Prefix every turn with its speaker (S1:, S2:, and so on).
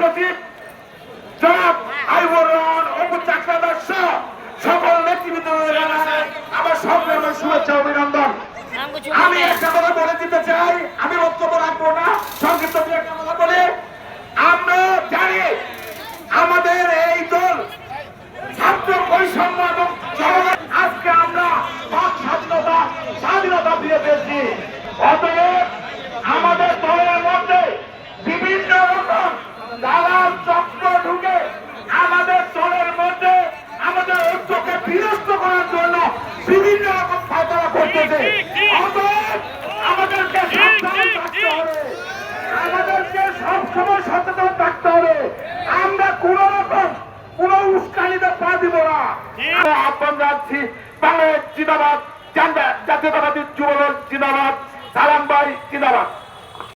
S1: সচিব জনাব আইবুর অপু চাকরাদার সহ সকল নেতৃবৃন্দের জানাই আমার সংগ্রামের শুভেচ্ছা অভিনন্দন। আমি একটা কথা বলে দিতে চাই, আমি বক্তব্য রাখব না, সংক্ষিপ্ত একটা কথা বলে। আমরা জানি আমাদের এই দল ছাত্র বৈষম্য এবং আজকে আমরা স্বাধীনতা স্বাধীনতা ফিরে পেয়েছি। অতএব বিভিন্ন রকম ফায়দা করতেছে। আমাদেরকে সাবধান থাকতে হবে। আমাদেরকে সবসময় সচেতন থাকতে হবে। আমরা কোন রকম কোন উস্কানিতে পা দিব না। আহ্বান রাখছি বাংলাদেশ জিন্দাবাদ জাতীয়তাবাদী যুবদল জিন্দাবাদ সালাম ভাই জিন্দাবাদ।